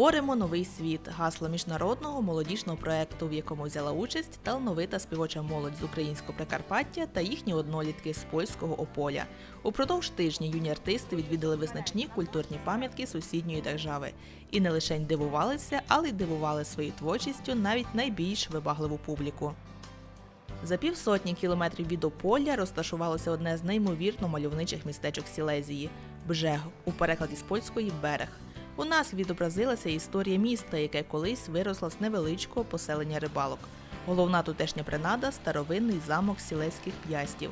Творимо новий світ гасло міжнародного молодіжного проекту, в якому взяла участь талановита співоча молодь з українського Прикарпаття та їхні однолітки з польського Ополя. Упродовж тижня юні артисти відвідали визначні культурні пам'ятки сусідньої держави і не лише дивувалися, але й дивували своєю творчістю навіть найбільш вибагливу публіку. За півсотні кілометрів від Ополя розташувалося одне з неймовірно мальовничих містечок Сілезії Бжег у перекладі з польської берег. У нас відобразилася історія міста, яке колись виросло з невеличкого поселення рибалок. Головна тутешня принада старовинний замок сілеських п'ястів.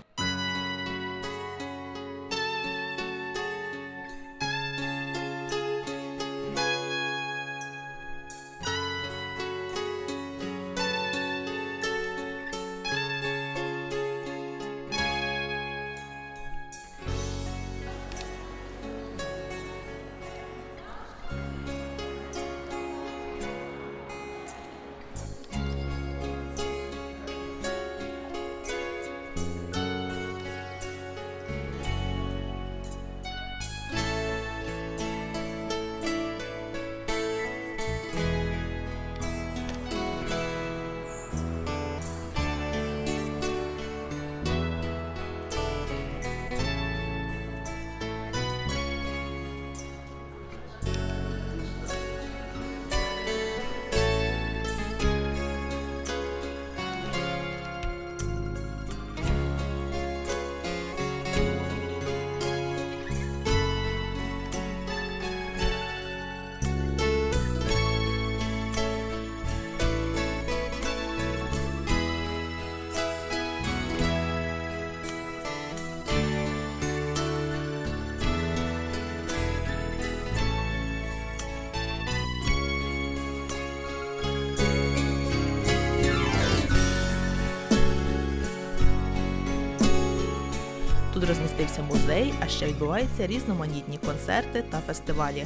Розмістився музей, а ще відбуваються різноманітні концерти та фестивалі.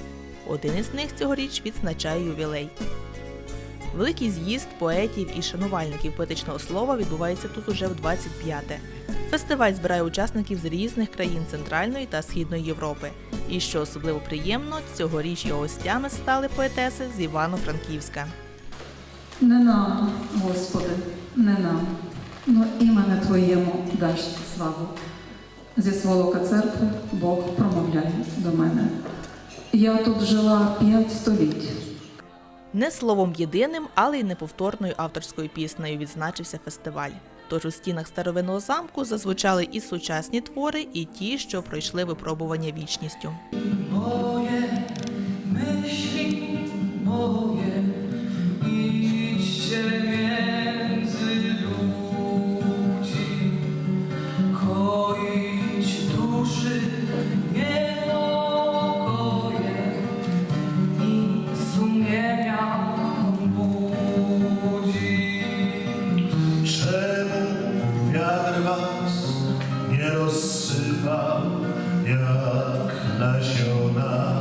Один із них цьогоріч відзначає ювілей. Великий з'їзд поетів і шанувальників поетичного слова відбувається тут уже в 25-те. Фестиваль збирає учасників з різних країн Центральної та Східної Європи. І що особливо приємно, цьогоріч його гостями стали поетеси з Івано-Франківська. Не нам, Господи, не нам, но імене Твоєму дасть славу. Зі сволока церкви Бог промовляє до мене. Я тут жила п'ять століть. Не словом єдиним, але й неповторною авторською піснею відзначився фестиваль. Тож у стінах старовинного замку зазвучали і сучасні твори, і ті, що пройшли випробування вічністю. Moje myśli moje idźcie show not.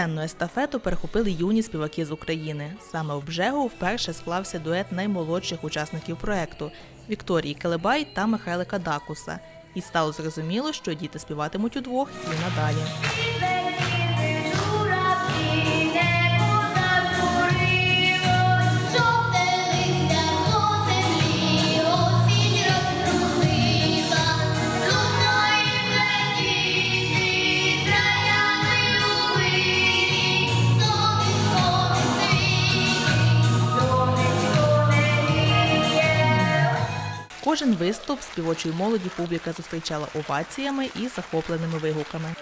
Пісенну естафету перехопили юні співаки з України. Саме в Бжегу вперше склався дует наймолодших учасників проекту Вікторії Келебай та Михайлика Дакуса. І стало зрозуміло, що діти співатимуть удвох і надалі. Кожен виступ співочої молоді публіка зустрічала оваціями і захопленими вигуками.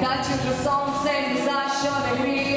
Дальше вже сонце ні за що не гріх.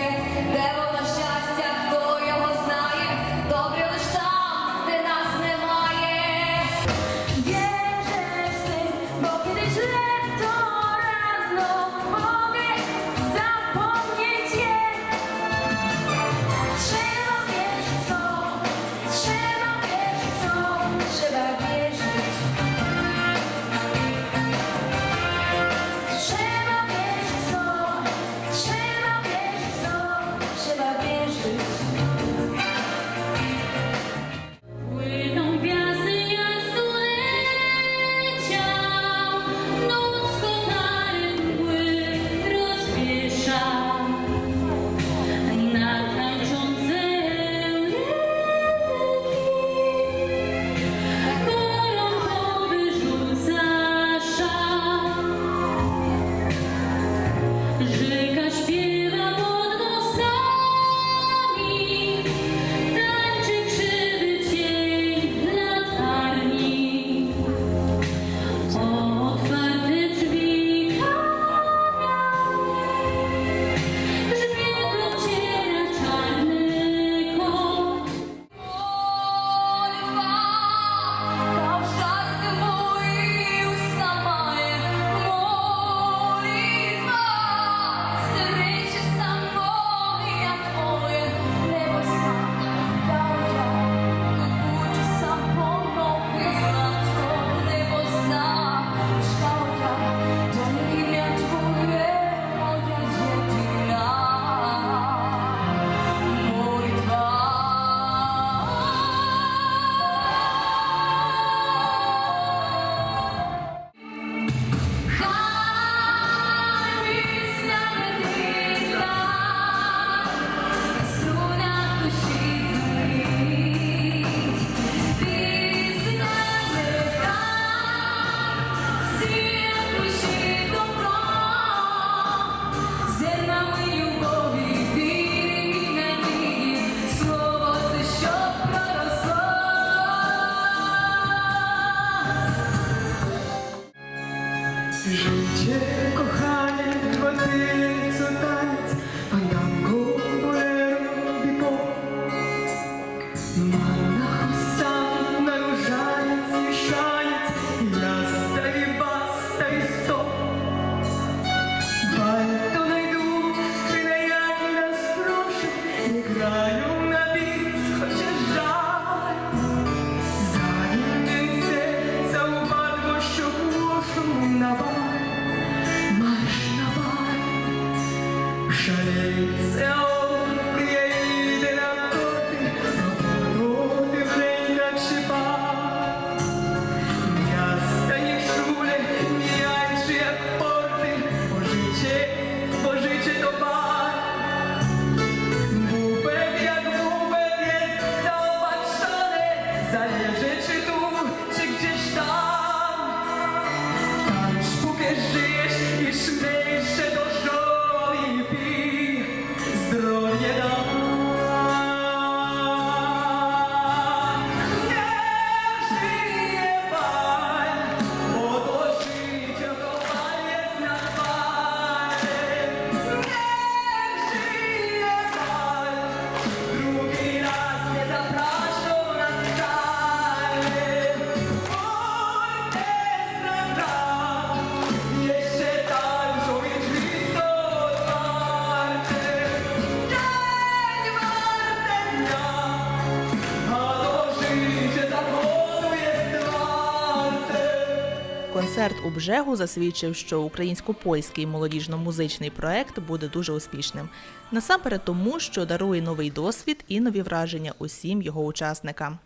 Концерт у Бжегу засвідчив, що українсько-польський молодіжно-музичний проект буде дуже успішним. Насамперед тому, що дарує новий досвід і нові враження усім його учасникам.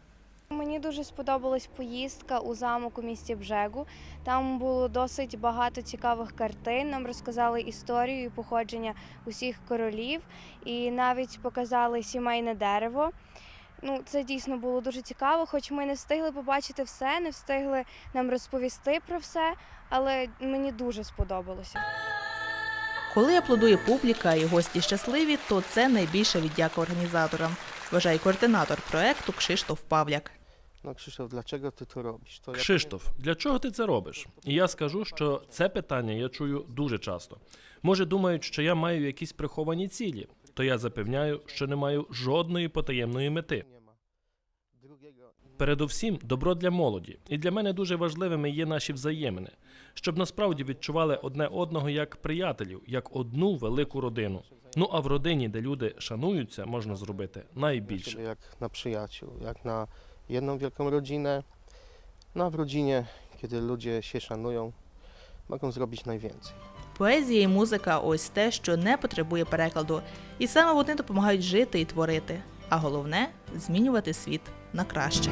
Мені дуже сподобалась поїздка у замок у місті Бжегу. Там було досить багато цікавих картин. Нам розказали історію і походження усіх королів, і навіть показали сімейне дерево. Ну, це дійсно було дуже цікаво, хоч ми не встигли побачити все, не встигли нам розповісти про все, але мені дуже сподобалося. Коли аплодує публіка і гості щасливі, то це найбільша віддяка організаторам, вважає координатор проекту Кшиштоф Павляк. Krzysztof, dlaczego ty to robisz? To ja Кшиштоф, для чого ти це робиш? І я скажу, що це питання я чую дуже часто. Може, думають, що я маю якісь приховані цілі, то я запевняю, що не маю жодної потаємної мети. Передовсім добро для молоді, і для мене дуже важливими є наші взаємини, щоб насправді відчували одне одного як приятелів, як одну велику родину. Ну а в родині, де люди шануються, можна зробити найбільше. jak na przyjaciół, jak na jedną wielką rodzinę. No a w rodzinie, kiedy ludzie się szanują, mogą zrobić. Поезія і музика ось те, що не потребує перекладу, і саме вони допомагають жити і творити, а головне змінювати світ на краще.